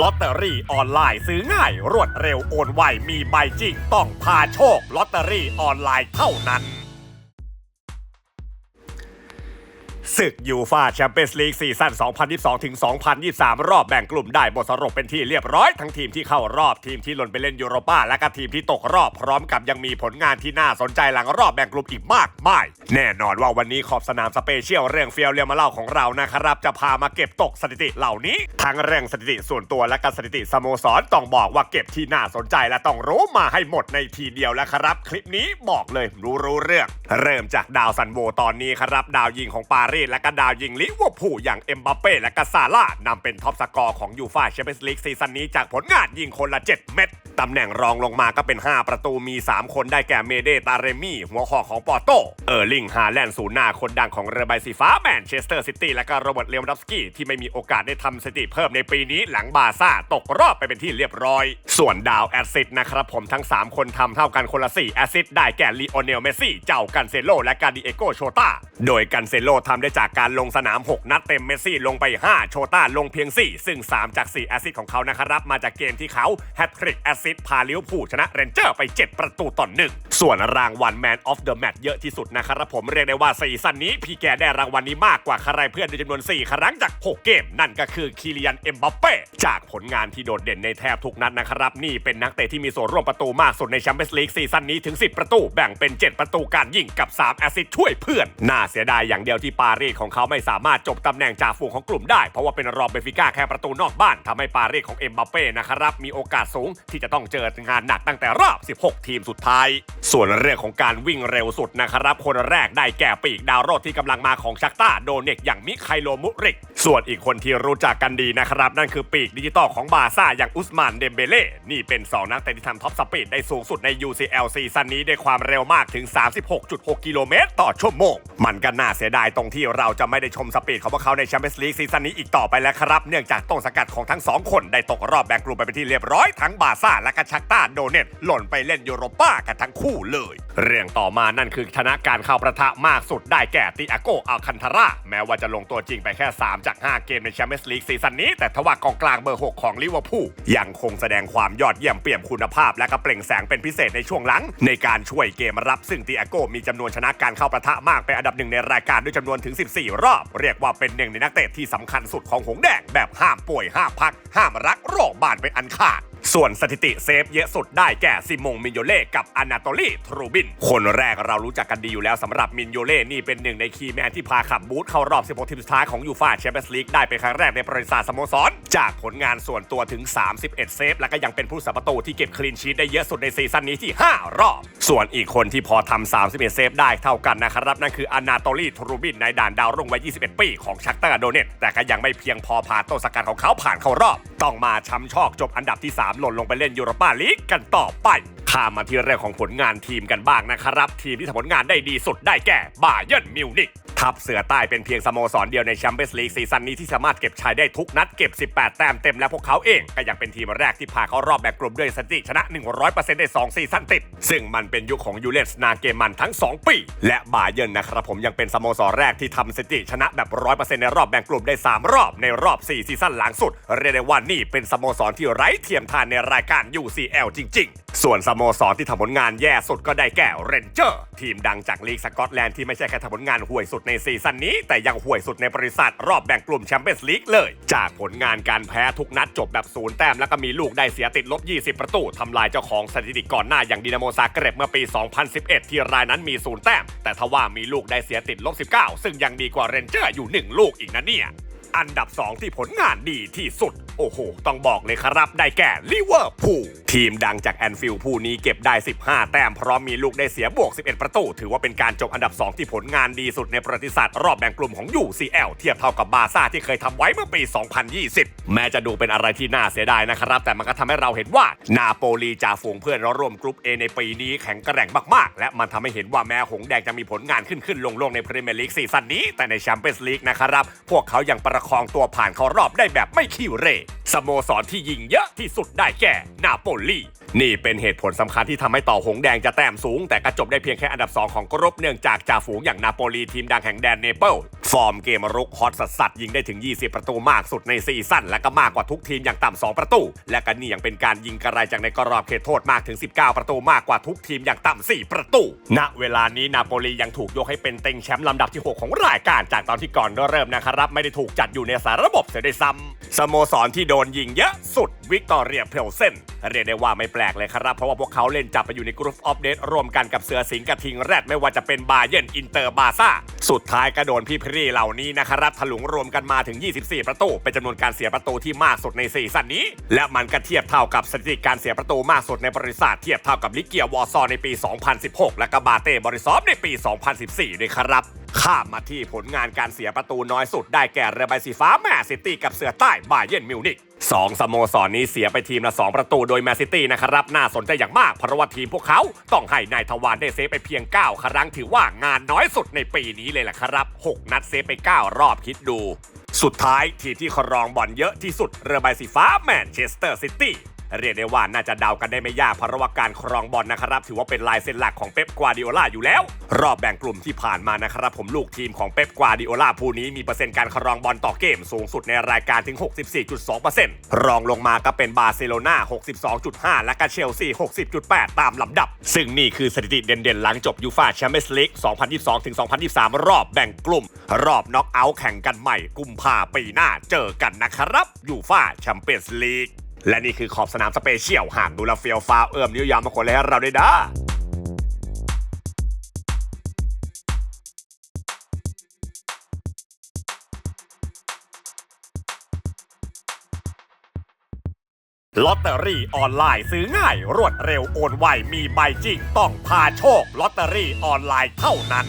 ลอตเตอรี่ออนไลน์ซื้อง่ายรวดเร็วโอนไวมีใบจริงต้องพาโชคลอตเตอรี่ออนไลน์เท่านั้น ศึกยูฟาแชมเปี้ยนส์ลีกซีซั่น 2022 ถึง 2023 รอบแบ่งกลุ่มได้บทสรุปเป็นที่เรียบร้อย ทั้งทีมที่เข้ารอบทีมที่หล่นไปเล่นยูโรปาและก็ทีมที่ตกรอบพร้อมกับยังมีผลงานที่น่าสนใจหลังรอบแบ่งกลุ่มอีกมากมาย แน่นอนว่าวันนี้ขอบสนามสเปเชียลเรื่องเฟียวเรียมาเล่าของเรานะครับ จะพามาเก็บตกสถิติเหล่านี้ ทั้งเรื่องสถิติส่วนตัวและก็สถิติสโมสรต้องบอกว่าเก็บที่น่าสนใจและต้องรู้มาให้หมดในทีเดียวแล้วครับ คลิปนี้บอกเลยรู้รู้เรื่อง เริ่มจากดาวซันโวตอนนี้ครับดาวยิงของปารีสและก็ดาวยิงลิเวอร์พูลอย่างเอ็มบัปเป้และก็ซาร่านำเป็นท็อปสกอร์ของยูฟ่าแชมเปี้ยนส์ลีกซีซั่นนี้จากผลงานยิงคนละ 7 เม็ดตำแหน่งรองลงมาก็เป็น 5 ประตูมี 3 คนได้แก่เมเดตาเรมี่ หัวหอกของปอร์โต เออร์ลิง ฮาแลนด์ศูนย์หน้าคนดังของเรือใบสีฟ้าแมนเชสเตอร์ซิตี้และก็โรเบิร์ตเลวานดอฟสกี้ที่ไม่มีโอกาสได้ทำสถิติเพิ่มในปีนี้หลังบาซ่าตกรอบไปเป็นที่เรียบร้อย ส่วนดาวแอสซิดนะครับผมทั้ง 3 คนทำเท่ากันคนละ4แอสซิดได้แก่ลีโอเนลเมสซี่เจ้ากันเซโลและกาดิเอโกโชตา โดยกันเซโลทำได้จากการลงสนาม 6 นัดเต็มเมสซี่ลงไป 5 โชต้าลงเพียง 4 ซึ่ง 3 จาก 4 แอสซิดของเขานะครับ มาจากเกมที่เขาแฮตทริกแอสซิดพาลิเวอร์พูลชนะเรนเจอร์ไป 7 ประตูต่อหนึ่งส่วนรางวัล Man of the Match เยอะที่สุดนะครับผมเรียกได้ว่าซีซั่นนี้ พี่แกได้รางวัลนี้มากกว่าใครเพื่อนในจำนวน 4 ครั้งจาก 6 เกม นั่นก็คือคิริยันเอ็มบัปเป้จากผลงานที่โดดเด่นในแทบทุกนัดนะครับนี่เป็นนักเตะที่มีส่วนร่วมประตูมากสุดในแชมเปี้ยนส์ลีกซีซั่นนี้ถึง 10 ประตูแบ่งเป็น 7 ประตูการยิงกับ 3 แอสซิสช่วยเพื่อนน่าเสียดายอย่างเดียวที่ปารีสของเขาไม่สามารถจบตำแหน่งจ่าฝูงของกลุ่มได้ เพราะว่าเป็นรองเบฟิก้าแค่ประตูนอกบ้านทำให้ปารีสของเอ็มบัปเป้นะครับมีโอกาสสูงที่จะต้องเจองานหนักตั้งแต่รอบ 16 ทีมสุดท้าย ส่วนเรื่องของการวิ่งเร็วสุดนะครับคนแรกได้แก่ปีกดาวโรดที่กำลังมาของชักต้าโดเนกอย่างมิไคโลมุริกส่วนอีกคนที่รู้จักกันดีนะครับ นั่นคือปีกดิจิตอลของบาซ่าอย่างอุสมานเดมเบเล่นี่เป็น 2 นักเตะที่ทำท็อปสปีดได้สูงสุดใน UCL ซีซั่นนี้ด้วยความเร็วมากถึง 36.6 กิโลเมตรต่อชั่วโมง มันก็น่าเสียดายตรงที่เราจะไม่ได้ชมสปีดของพวกเขาในแชมเปี้ยนส์ลีกซีซั่นนี้อีกต่อไปแล้วครับ เนื่องจากต้นสกัดของทั้งสองคนได้ตกรอบแบ่งกลุ่มไปเป็นที่เรียบร้อยทั้งบาซ่าและก็ชักต้าโดเนตหล่นไปเล่นยูโรป้ากันทั้งคู่เลย เรื่องต่อมานั่นคือชนะการเข้าประทะมากสุดได้แก่ติอาโกอัลคันทาราแม้ว่าจะลงตัวจริงไปแค่ 3จาก 5 เกมในแชมเปี้ยนส์ลีกซีซั่นนี้ แต่ทว่ากองกลางเบอร์ 6 ของลิเวอร์พูลยังคงแสดงความยอดเยี่ยมเปี่ยมคุณภาพ และก็เปล่งแสงเป็นพิเศษในช่วงหลัง ในการช่วยเกมรับซึ่งติอาโกมีจำนวนชนะการเข้าประทะมากเป็นอันดับหนึ่งในรายการด้วยจำนวนถึง 14 รอบ เรียกว่าเป็นหนึ่งในนักเตะที่สำคัญสุดของหงแดงแบบห้ามป่วยห้ามพัก ห้ามรักโรคบานเป็นอันขาด ส่วนสถิติเซฟเยอะสุดได้แก่ซิมงมินโยเล่กับอนาโตลีทรูบิน คนแรกเรารู้จักกันดีอยู่แล้วสำหรับมินโยเล่นี่เป็นหนึ่งในคีย์แมนที่พาขับบูธเข้ารอบ 16 ทีมสุดท้ายของยูฟาแชมเปี้ยนส์ลีกได้เป็นครั้งแรกในประวัติศาสตร์สโมสร จากผลงานส่วนตัวถึง 31 เซฟ และก็ยังเป็นผู้สัประตูที่เก็บคลีนชีตได้เยอะสุดในซีซั่นนี้ที่ 5 รอบ ส่วนอีกคนที่พอทำ31 เซฟได้เท่ากันนะครับนั่นคืออนาโตลีทรูบินในด่านดาวรุ่งวัย21 ปีของชักเตอร์โดเนตแต่ก็ยังไม่เพียงพอพาต้นสกัดของเขาผ่านเข้ารอบ ต้องมาช้ำชอกจบอันดับที่ 3 หล่นลงไปเล่นยูโรปาลีกกันต่อไปข้ามมาที่เรื่องของผลงานทีมกันบ้างนะครับ ทีมที่ทำผลงานได้ดีสุดได้แก่บาเยิร์นมิวนิก ทัพเสือใต้เป็นเพียงสโมสรเดียวในแชมเปี้ยนส์ลีกซีซั่นนี้ที่สามารถเก็บชัยได้ทุกนัดเก็บ 18 แต้มเต็มและพวกเขาเองก็ยังเป็นทีมแรกที่พาเข้ารอบแบ่งกลุ่มด้วยสถิติชนะ 100%ได้2ซีซั่นติด ซึ่งมันเป็นยุคของยูเลนสนาเกมันทั้ง 2 ปี และบาเยิร์นนะครับผมยังเป็นสโมสรแรกที่ทำสถิติชนะแบบ 100%ในรอบแบ่งกลุ่มได้ 3 รอบในรอบ 4 ซีซั่นหลังสุด เรียกได้ว่านี่เป็นสโมสรที่ไร้เทียมทานในรายการ UCL จริง ๆส่วนสโมสรที่ทำผลงานแย่สุดก็ได้แก่เรนเจอร์ ทีมดังจากลีกสกอตแลนด์ที่ไม่ใช่แค่ทำผลงานห่วยสุดในซีซั่นนี้ แต่ยังห่วยสุดในบริษัทรอบแบ่งกลุ่มแชมเปี้ยนส์ลีกเลย จากผลงานการแพ้ทุกนัดจบแบบศูนย์แต้มแล้วก็มีลูกได้เสียติดลบ 20 ประตูทำลายเจ้าของสถิติก่อนหน้าอย่างดินาโมซาเกเรบเมื่อปี 2011 ที่รายนั้นมีศูนย์แต้ม แต่ทว่ามีลูกได้เสียติดลบ 19 ซึ่งยังดีกว่าเรนเจอร์อยู่ 1 ลูกอีกนะเนี่ยอันดับ 2 ที่ผลงานดีที่สุด โอ้โห ต้องบอกเลยครับได้แก่ลิเวอร์พูลทีมดังจากแอนฟิลด์ผู้นี้เก็บได้ 15 แต้มพร้อมมีลูกได้เสียบวก 11 ประตู ถือว่าเป็นการจบอันดับ 2 ที่ผลงานดีสุดในประวัติศาสตร์รอบแบ่งกลุ่มของ UCL เทียบเท่ากับบาร์ซ่าที่เคยทำไว้เมื่อปี 2020 แม้จะดูเป็นอะไรที่น่าเสียดายนะครับ แต่มันก็ทำให้เราเห็นว่านาโปลีจ่าฝูงเพื่อนร่วมกรุ๊ป A ในปีนี้แข็งแกร่งมากๆ และมันทำให้เห็นว่าแม้หงแดงจะมีผลงานขึ้นขึ้นลงลงในพรีเมียร์ลีกซีซั่นนี้แต่ในแชมเปี้ยนส์ลีกนะครับพวกเขายังประคองตัวผ่านเข้ารอบได้แบบไม่ขี้เร่สโมสรที่ยิงเยอะที่สุดได้แก่นาโปลี นี่เป็นเหตุผลสำคัญที่ทำให้ต่อหงแดงจะแต้มสูง แต่ก็จบได้เพียงแค่อันดับ 2 ของกรุ๊ปเนื่องจากจ่าฝูงอย่างนาโปลีทีมดังแห่งแดนเนเปิลฟอร์มเกมรุกฮอตสัสสัสยิงได้ถึง 20 ประตูมากสุดในซีซั่นและก็มากกว่าทุกทีมอย่างต่ำ2ประตู และก็นี่ยังเป็นการยิงกระไรจากในกรอบเขตโทษมากถึง 19 ประตูมากกว่าทุกทีมอย่างต่ำ4ประตู ณ เวลานี้นาโปลียังถูกยกให้เป็นเต็งแชมป์ลำดับที่ 6 ของรายการจากตอนที่ก่อนเริ่มนะครับ ไม่ได้ถูกจัดอยู่ในสารระบบเสียด้วยซ้ำสโมสรที่โดนยิงเยอะสุด วิกตอเรียเพลเซนเรียกได้ว่าไม่แปลกเลยครับ เพราะว่าพวกเขาเล่นจับไปอยู่ในกรุ๊ปออฟเดตรวมกันกับเสือสิงห์กระทิงแรดไม่ว่าจะเป็นบาเยนอินเตอร์บาซ่า สุดท้ายก็โดนพี่พรีเหล่านี้นะครับถลุงรวมกันมาถึง 24 ประตู เป็นจำนวนการเสียประตูที่มากสุดในซีซั่นนี้ และมันก็เทียบเท่ากับสถิติการเสียประตูมากสุดในประวัติศาสตร์เทียบเท่ากับลิเกียวอร์ซอในปี 2016 และก็บาเต้บริซอฟในปี 2014ด้วยครับข้ามมาที่ผลงานการเสียประตูน้อยสุดได้แก่เรือใบสีฟ้าแมนซิตี้กับเสือใต้บาเยนมิวนิก สองสโมสรนี้เสียไปทีมละ 2 ประตูโดยแมนซิตี้นะครับ น่าสนใจอย่างมากเพราะว่าทีมพวกเขาต้องให้นายทวารได้เซฟไปเพียง 9 ครั้งถือว่างานน้อยสุดในปีนี้เลยแหละครับ 6 นัดเซฟไป 9 รอบคิดดู สุดท้ายทีมที่ครองบอลเยอะที่สุดเรือใบสีฟ้าแมนเชสเตอร์ซิตี้ เรียกได้ว่าน่าจะเดากันได้ไม่ยากเพราะว่าการครองบอลนะครับ ถือว่าเป็นลายเซ็นหลักของเป๊ปกวาดิโอลาอยู่แล้ว รอบแบ่งกลุ่มที่ผ่านมานะครับ ผมลูกทีมของเป๊ปกวาดิโอลาผู้นี้มีเปอร์เซ็นต์การครองบอลต่อเกมสูงสุดในรายการถึง 64.2%รองลงมาก็เป็นบาร์เซโลนา62.5 และก็เชลซี 60.8 ตามลำดับ ซึ่งนี่คือสถิติเด่นๆ หลังจบยูฟ่าแชมเปี้ยนส์ลีก 2022-2023 รอบแบ่งกลุ่ม รอบน็อกเอาท์แข่งกันใหม่กุมภาปีหน้าเจอกันนะครับยูฟาแชมเปี้ยนส์ลีก และนี่คือขอบสนามสเปเชียลหากดูแลเฟียวฟ้าวเอื้อมนิ้วยาวมาคนเลยให้เราด้วยนะลอตเตอรี่ออนไลน์ซื้อง่าย รวดเร็วโอนไวมีใบจริงต้องพาโชคลอตเตอรี่ออนไลน์เท่านั้น